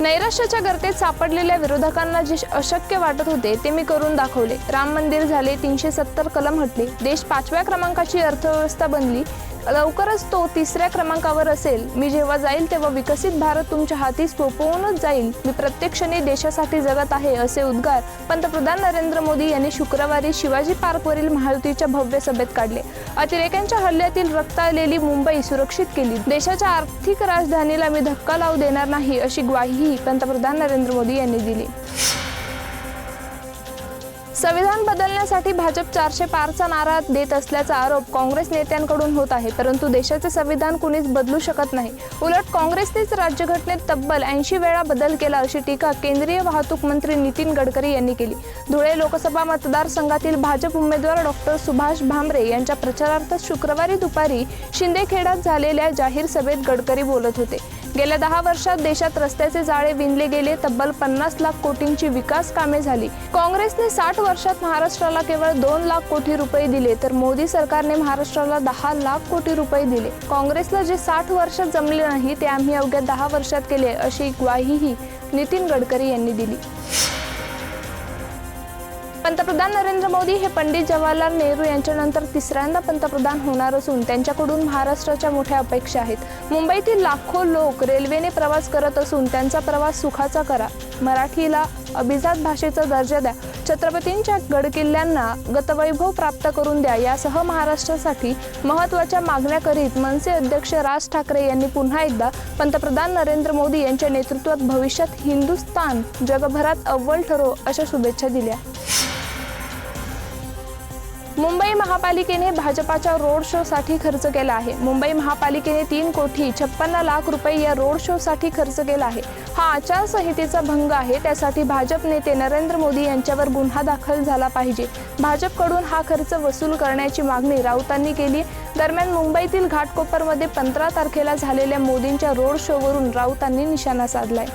नैराश्याच्या गर्तेत सापडलेल्या विरोधकांना जे अशक्य वाटत होते ते मी करून दाखवले. राम मंदिर झाले तीनशे सत्तर कलम हटले. देश पाचव्या क्रमांकाची अर्थव्यवस्था बनली. लवकरच तो तिसऱ्या क्रमांकावर असेल. मी जेव्हा जाईल तेव्हा विकसित भारत तुमच्या हाती सोपवूनच जाईल. मी प्रत्येक क्षणी देशासाठी जगत आहे असे उद्गार पंतप्रधान नरेंद्र मोदी यांनी शुक्रवारी शिवाजी पार्कवरील महायुतीच्या भव्य सभेत काढले. अतिरेक्यांच्या हल्ल्यातील रक्ताळलेली मुंबई सुरक्षित केली. देशाच्या आर्थिक राजधानीला मी धक्का लावू देणार नाही अशी ग्वाहीही पंतप्रधान नरेंद्र मोदी यांनी दिली. संविधान बदलण्यासाठी भाजप चारशे पारचा नारा देत असल्याचा आरोप काँग्रेस नेत्यांकडून होत आहे परंतु देशाचे संविधान कुणीच बदलू शकत नाही. उलट काँग्रेसनेच राज्यघटनेत तब्बल ऐंशी वेळा बदल केला अशी टीका केंद्रीय वाहतूक मंत्री नितीन गडकरी यांनी केली. धुळे लोकसभा मतदारसंघातील भाजप उमेदवार डॉक्टर सुभाष भामरे यांच्या प्रचारार्थ शुक्रवारी दुपारी शिंदेखेडात झालेल्या जाहीर सभेत गडकरी बोलत होते. गेल्या दहा वर्षात देशात रस्त्याचे जाळे विणले गेले तब्बल पन्नास लाख कोटींची विकास कामे झाली. काँग्रेसने साठ वर्षात महाराष्ट्राला केवळ दोन लाख कोटी रुपये दिले तर मोदी सरकारने महाराष्ट्राला दहा लाख कोटी रुपये दिले. काँग्रेसला जे साठ वर्षात जमले नाही ते आम्ही अवघ्या दहा वर्षात केले अशी ग्वाहीही नितीन गडकरी यांनी दिली. पंतप्रधान नरेंद्र मोदी हे पंडित जवाहरलाल नेहरू यांच्यानंतर तिसऱ्यांदा पंतप्रधान होणार असून त्यांच्याकडून महाराष्ट्राच्या मोठ्या अपेक्षा आहेत. मुंबईतील लाखो लोक रेल्वेने प्रवास करत असून त्यांचा प्रवास सुखाचा करा. मराठीला अभिजात भाषेचा दर्जा द्या. छत्रपतींच्या गडकिल्ल्यांना गतवैभव प्राप्त करून द्या. यासह महाराष्ट्रासाठी महत्त्वाच्या मागण्या करीत मनसे अध्यक्ष राज ठाकरे यांनी पुन्हा एकदा पंतप्रधान नरेंद्र मोदी यांच्या नेतृत्वात भविष्यात हिंदुस्थान जगभरात अव्वल ठरो अशा शुभेच्छा दिल्या. मुंबई महापालिकेने भाजपाच्या रोड शोसाठी खर्च केला आहे. मुंबई महापालिकेने तीन कोटी छप्पन्न लाख रुपये या रोड शोसाठी खर्च केला आहे. हा आचारसंहितेचा भंग आहे त्यासाठी भाजप नेते नरेंद्र मोदी यांच्यावर गुन्हा दाखल झाला पाहिजे. भाजपकडून हा खर्च वसूल करण्याची मागणी राऊतांनी केली. दरम्यान मुंबईतील घाटकोपरमध्ये पंधरा तारखेला झालेल्या मोदींच्या रोड शोवरून राऊतांनी निशाणा साधलाय.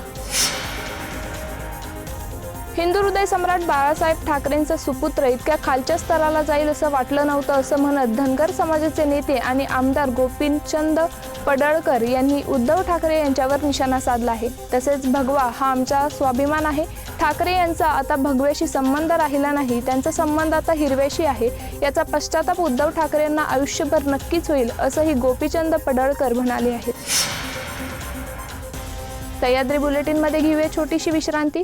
हिंदू हृदय सम्राट बाळासाहेब ठाकरेंचा सुपुत्र इतक्या खालच्या स्तराला जाईल असं वाटलं नव्हतं असं म्हणत धनगर समाजाचे नेते आणि आमदार गोपीचंद पडळकर यांनी उद्धव ठाकरे यांच्यावर निशाणा साधला आहे. तसेच भगवा हा आमचा स्वाभिमान आहे. ठाकरे यांचा आता भगव्याशी संबंध राहिला नाही. त्यांचा संबंध आता हिरव्याशी आहे. याचा पश्चाताप उद्धव ठाकरेंना आयुष्यभर नक्कीच होईल असंही गोपीचंद पडळकर म्हणाले आहेत. सह्याद्री बुलेटिनमध्ये घेऊया छोटीशी विश्रांती.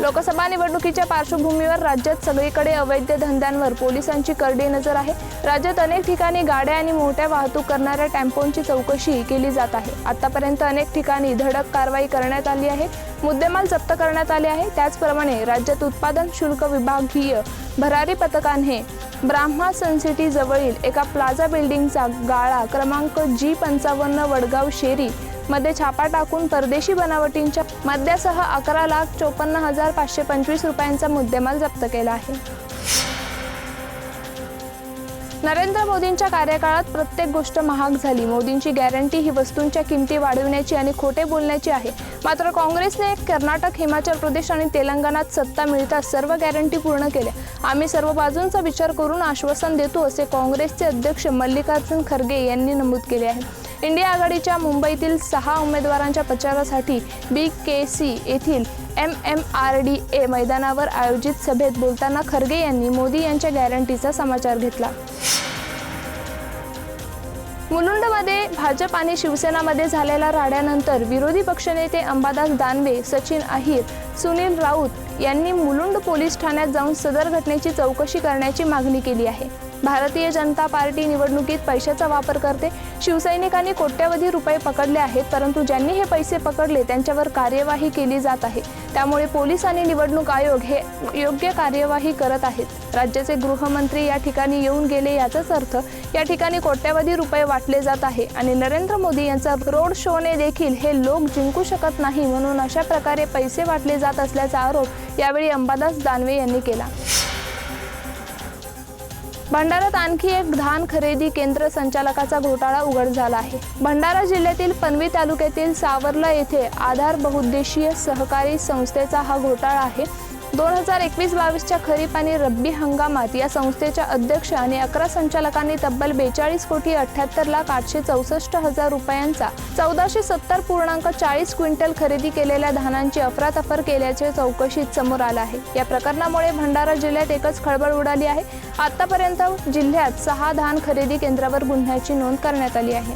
लोकसभा निवडणुकीच्या पार्श्वभूमीवर राज्यात सगळीकडे अवैध धंद्यांवर पोलिसांची करडी नजर आहे. राज्यात अनेक ठिकाणी गाड्या आणि मोठ्या वाहतूक करणाऱ्या टेम्पोंची चौकशी केली जात आहे. आतापर्यंत अनेक ठिकाणी धडक कारवाई करण्यात आली आहे. मुद्देमाल जप्त करण्यात आले आहे. त्याचप्रमाणे राज्यात उत्पादन शुल्क विभागीय भरारी पथकाने ब्राह्मा सनसिटी जवळील एका प्लाझा बिल्डिंगचा गाळा क्रमांक जी पंचावन्न वडगाव शेरी मध्ये छापा टाकून परदेशी बनावटींच्या मद्यासह अकरा लाख चोपन्न हजार पाचशे पंचवीस रुपयांचा मुद्देमाल जप्त केला आहे. नरेंद्र मोदींच्या कार्यकाळात प्रत्येक गोष्ट महाग झाली. मोदींची गॅरंटी ही वस्तूंच्या किमती वाढविण्याची आणि खोटे बोलण्याची आहे. मात्र काँग्रेसने कर्नाटक हिमाचल प्रदेश आणि तेलंगणात सत्ता मिळताच सर्व गॅरंटी पूर्ण केल्या. आम्ही सर्व बाजूंचा विचार करून आश्वासन देतो असे काँग्रेसचे अध्यक्ष मल्लिकार्जुन खरगे यांनी नमूद केले आहे. इंडिया आघाडीच्या मुंबईतील सहा उमेदवारांच्या प्रचारासाठी बी के सी येथील M M R D A मैदानावर आयोजित सभेत बोलताना खरगे यांनी मोदी यांच्या गॅरंटीचा समाचार घेतला. मुलुंडमध्ये भाजप आणि शिवसेनामध्ये झालेल्या राड्यानंतर विरोधी पक्षनेते अंबादास दानवे सचिन अहिर सुनील राऊत यांनी मुलुंड पोलीस ठाण्यात जाऊन सदर घटनेची चौकशी करण्याची मागणी केली आहे. भारतीय जनता पार्टी निवडणुकीत पैशाचा वापर करते. शिवसैनिकांनी कोट्यवधी रुपये पकडले आहेत परंतु ज्यांनी हे पैसे पकडले त्यांच्यावर कार्यवाही केली जात आहे. त्यामुळे पोलीस आणि निवडणूक आयोग हे योग्य कार्यवाही करत आहेत. राज्याचे गृहमंत्री या ठिकाणी येऊन गेले याचाच अर्थ या ठिकाणी कोट्यवधी रुपये वाटले जात आहे आणि नरेंद्र मोदी यांचा रोड शोने देखील हे लोक जिंकू शकत नाही म्हणून अशा प्रकारे पैसे वाटले जात असल्याचा आरोप यावेळी अंबादास दानवे यांनी केला. भंडाऱ्यात आणखी एक धान खरेदी केंद्र संचालकाचा घोटाळा उघड झाला आहे. भंडारा जिल्ह्यातील पनवी तालुक्यातील सावरला येथे आधार बहुउद्देशीय सहकारी संस्थेचा हा घोटाळा आहे. दोन हजार एकवीस बावीसच्या खरीप आणि रब्बी हंगामात या संस्थेच्या अध्यक्ष आणि अकरा संचालकांनी तब्बल बेचाळीस कोटी अठ्याहत्तर लाख आठशे चौसष्ट हजार रुपयांचा चौदाशे सत्तर पूर्णांक चाळीस क्विंटल खरेदी केलेल्या धानांची अफरातफर केल्याचे चौकशीत समोर आलं आहे. या प्रकरणामुळे भंडारा जिल्ह्यात एकच खळबळ उडाली आहे. आतापर्यंत जिल्ह्यात सहा धान खरेदी केंद्रावर गुन्ह्याची नोंद करण्यात आली आहे.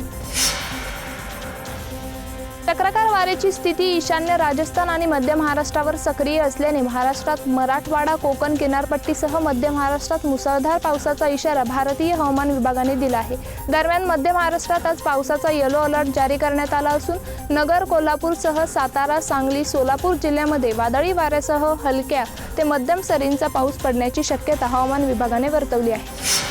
चक्राकार वाऱ्याची स्थिती ईशान्य राजस्थान आणि मध्य महाराष्ट्रावर सक्रिय असल्याने महाराष्ट्रात मराठवाडा कोकण किनारपट्टीसह मध्य महाराष्ट्रात मुसळधार पावसाचा इशारा भारतीय हवामान विभागाने दिला आहे. दरम्यान मध्य महाराष्ट्रात आज पावसाचा येलो अलर्ट जारी करण्यात आला असून नगर कोल्हापूरसह सातारा सांगली सोलापूर जिल्ह्यामध्ये वादळी वाऱ्यासह हलक्या ते मध्यम सरींचा पाऊस पडण्याची शक्यता हवामान विभागाने वर्तवली आहे.